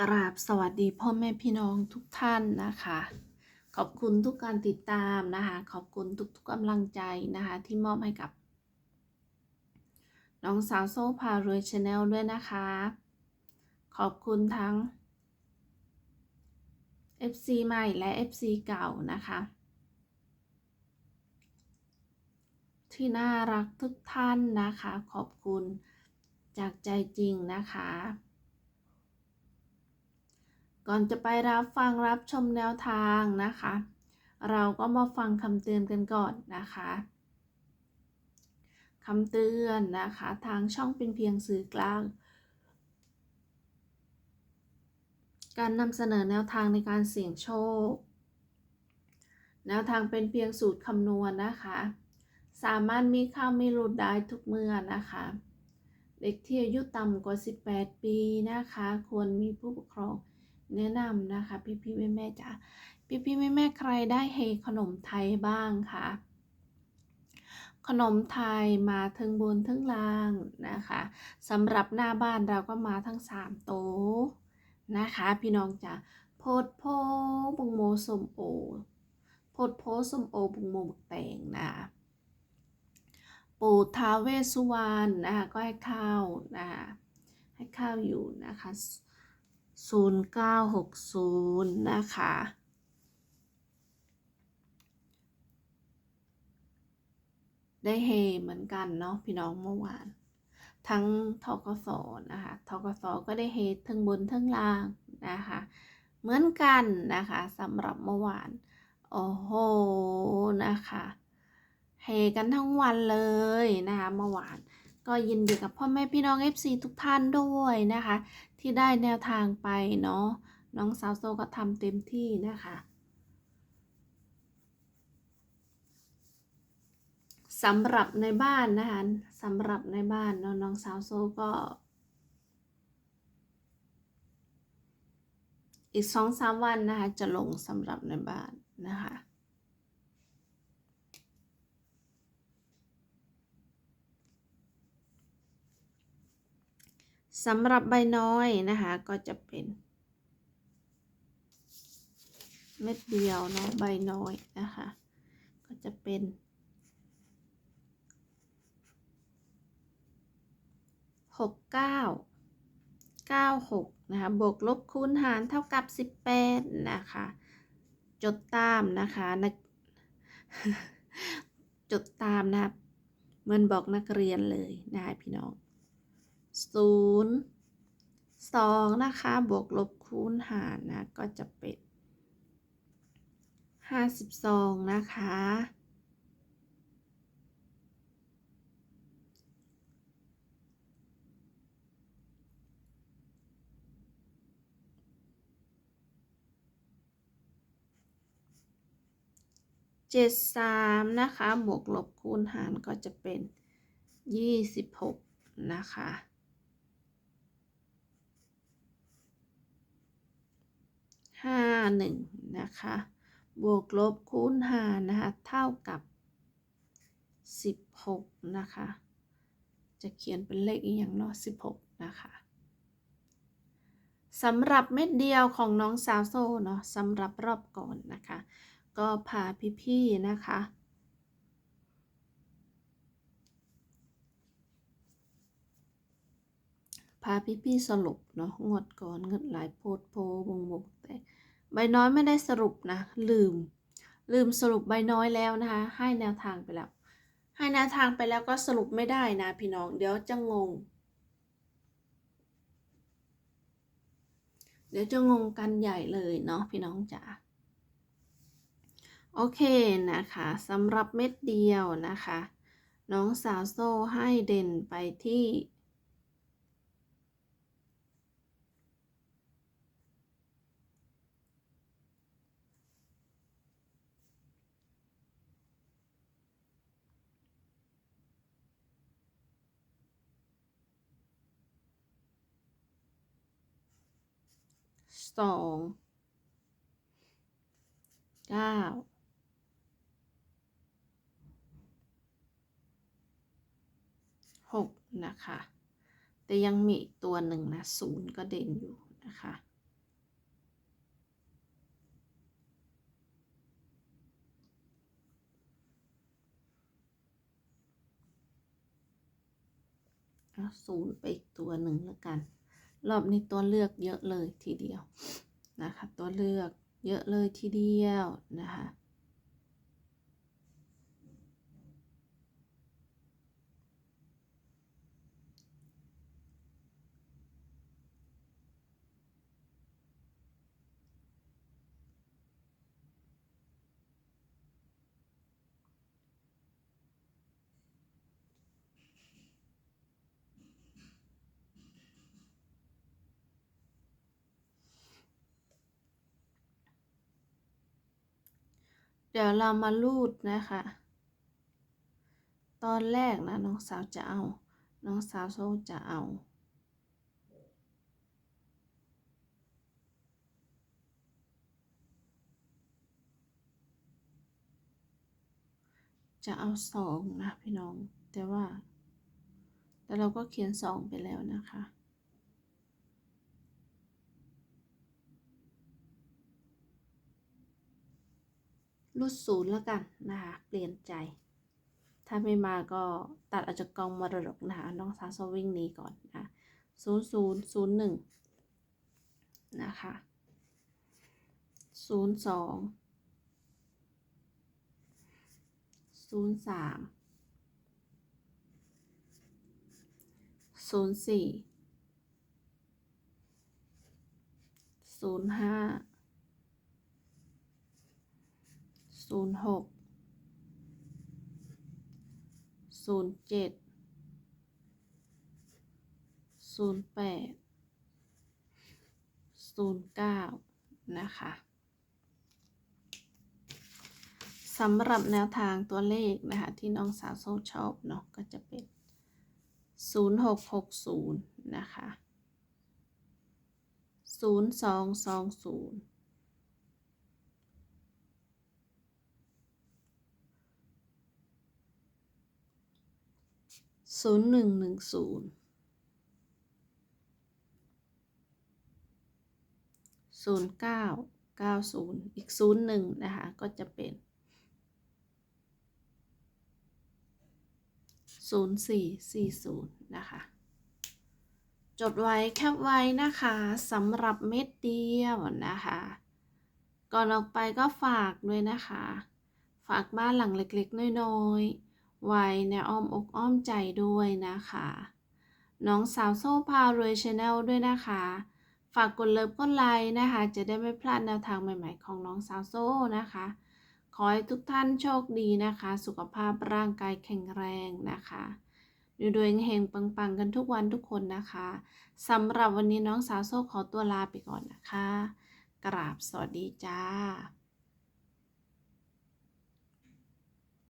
กราบสวัสดีพ่อแม่พี่น้องทุกท่านนะคะ ขอบคุณทุกการติดตามนะคะ ขอบคุณทุกๆกำลังใจนะคะ ที่มอบให้กับ น้องสาวโซ่พารวยชาแนลด้วยนะคะ ขอบคุณทั้ง FC ใหม่และ FC เก่านะคะ ที่น่ารักทุกท่านนะคะ ขอบคุณจากใจจริงนะคะ ก่อนจะไปรับฟังรับชมแนวทางนะคะ เราก็มาฟังคำเตือนกันก่อนนะคะคำเตือนนะคะ ทางช่องเป็นเพียงสื่อกลาง การนำเสนอแนวทางในการเสี่ยงโชค แนวทางเป็นเพียงสูตรคำนวณนะคะ สามารถมีข้าวมีหลุดได้ทุกเมื่อนะคะ เด็กที่อายุต่ำกว่า 18 ปีนะคะ ควรมีผู้ปกครอง แนะนำนะคะ พี่พี่แม่แม่จ๋าพี่พี่แม่แม่ใครได้เฮขนมไทยบ้างคะขนมไทยมาทั้งบนทั้งล่างนะคะสำหรับหน้าบ้านเราก็มาทั้ง3โต๊ะนะคะ พี่น้องจ๋าโพดโพบุงโมสมโอโพดโพสมโอบุงโมบกแตงนะปู่ท้าเวสุวรรณนะคะก็ให้ข้าวนะให้ข้าวอยู่นะคะ 0960 นะคะ ได้เฮเหมือนกันเนาะพี่น้องเมื่อวาน ทั้งทกสนะคะทกสก็ได้เฮทั้งบนทั้งล่างนะคะ เหมือนกันนะคะสำหรับเมื่อวาน โอ้โหนะคะเฮกันทั้งวันเลยนะคะเมื่อวานก็ยินดีกับพ่อแม่พี่น้อง FC ทุกท่านด้วยนะคะ ที่ได้แนวทางไปเนาะน้องสาวโซก็ทำเต็มที่นะคะสำหรับในบ้านนะคะสำหรับในบ้านเนาะน้องสาวโซก็ อีกสองสามวันนะคะจะลงสำหรับในบ้านนะคะ สำหรับใบน้อยนะคะก็จะเป็นเม็ดเดียวเนาะใบน้อยนะคะ ก็จะเป็นหกเก้าเก้าหกนะคะ บวกลบคูณหารเท่ากับสิบแปดนะคะ จดตามนะคะนักจดตามนะครับเหมือนบอกนักเรียนเลยนะคะพี่น้อง ศูนย์สองนะคะ บวกลบคูณหารนะ ก็จะเป็นห้าสิบสองนะคะ เจ็ดสามนะคะ บวกลบคูณหารก็จะเป็นยี่สิบหกนะคะ ห้าหนึ่งนะคะ บวกลบคูณหารนะคะ เท่ากับสิบหกนะคะ จะเขียนเป็นเลขอีกอย่างเนาะสิบหกนะคะสำหรับเม็ดเดียวของน้องสาวโซ่เนาะสำหรับรอบก่อนนะคะ ก็พาพี่ๆนะคะ พาพี่ๆสรุปเนาะงวดก่อนเงินหลายโพดโพบงบกแต่ใบน้อยไม่ได้สรุปนะ ลืม ลืมสรุปใบน้อยแล้วนะคะ ให้แนวทางไปแล้ว ให้แนวทางไปแล้วก็สรุปไม่ได้นะพี่น้องเดี๋ยวจะงง เดี๋ยวจะงงกันใหญ่เลยเนาะพี่น้องจ๋าโอเคนะคะสำหรับเม็ดเดียวนะคะ น้องสาวโซ่ให้เด่นไปที่ สองเก้าหกนะคะ แต่ยังมีตัวหนึ่งนะศูนย์ก็เด่นอยู่นะคะศูนย์ไปอีกตัวหนึ่งแล้วกัน รอบนี้ตัวเลือกเยอะเลยทีเดียวนะคะ ตัวเลือกเยอะเลยทีเดียวนะคะ เดี๋ยวเรามาลูดนะคะ ตอนแรกนะน้องสาวจะเอา น้องสาวโซจะเอาจะเอาสองนะพี่น้อง แต่ว่า แต่เราก็เขียนสองไปแล้วนะคะ รูดศูนย์แล้วกันนะคะเปลี่ยนใจ ถ้าไม่มาก็ตัดออกจากกองมรดกนะคะน้องสาโซวิ่งนี้ก่อนนะศูนย์ศูนย์ศูนย์หนึ่งนะคะศูนย์สองศูนย์สามศูนย์สี่ศูนย์ห้า ศูนย์หกศูนย์เจ็ดศูนย์แปดศูนย์เก้านะคะสำหรับแนวทางตัวเลขนะคะ ที่น้องสาวโซชอบเนาะก็จะเป็น 0660 นะคะ 0220 ศูนย์หนึ่งหนึ่งศูนย์ศูนย์เก้าเก้าศูนย์อีกศูนย์หนึ่งนะคะ ก็จะเป็นศูนย์สี่สี่ศูนย์นะคะ จดไว้แคปไว้นะคะสำหรับเม็ดเดียวนะคะ ก่อนออกไปก็ฝากด้วยนะคะ ฝากบ้านหลังเล็กๆ น้อยๆ ไว้ในอ้อมอกอ้อมใจด้วยนะคะ น้องสาวโซ่พารวยชาแนลด้วยนะคะ ฝากกดเลิฟกดไลค์นะคะ จะได้ไม่พลาดแนวทางใหม่ๆของน้องสาวโซ่นะคะ ขอให้ทุกท่านโชคดีนะคะ สุขภาพร่างกายแข็งแรงนะคะดูดวยเฮงๆปังๆ กันทุกวันทุกคนนะคะสำหรับวันนี้น้องสาวโซ่ขอตัวลาไปก่อนนะคะ กราบสวัสดีจ้า